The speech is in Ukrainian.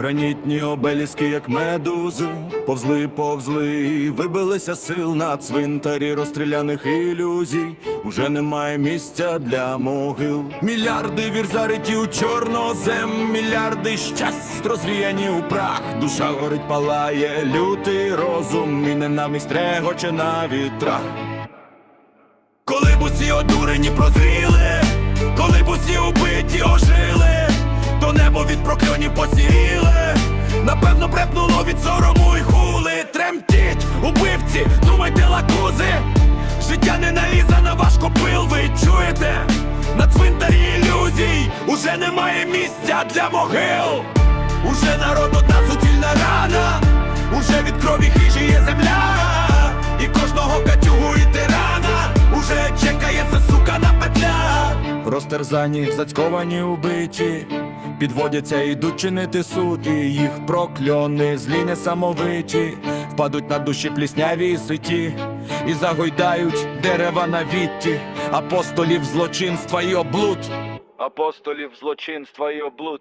Гранітні обеліски, як медузи, повзли, повзли, вибилися сил на цвинтарі розстріляних ілюзій. Уже немає місця для могил. Мільярди вір зариті у чорнозем, мільярди щасть розвіяні у прах. Душа горить, палає, лютий розум, і ненависть регоче на вітрах. Коли б усі одурені прозріли, коли б усі убиті ожили, то небо від прокльонів посіріли, напевно, від сорому й хули. Тремтіть, убивці, думайте лакузи, життя не налізе на ваш копил, ви чуєте? На цвинтарі ілюзій уже немає місця для могил. Уже народ одна суцільна рана, уже від крові хижі є земля, і кожного катюгу і тирана уже чекає це сука на петля. Розтерзані, зацьковані убиті, підводяться, йдуть чинити суд, і їх прокльони, злі несамовиті, впадуть на душі плісняві і ситі, і загойдають дерева на вітті, апостолів злочинства і облуд. Апостолів злочинства і облуд.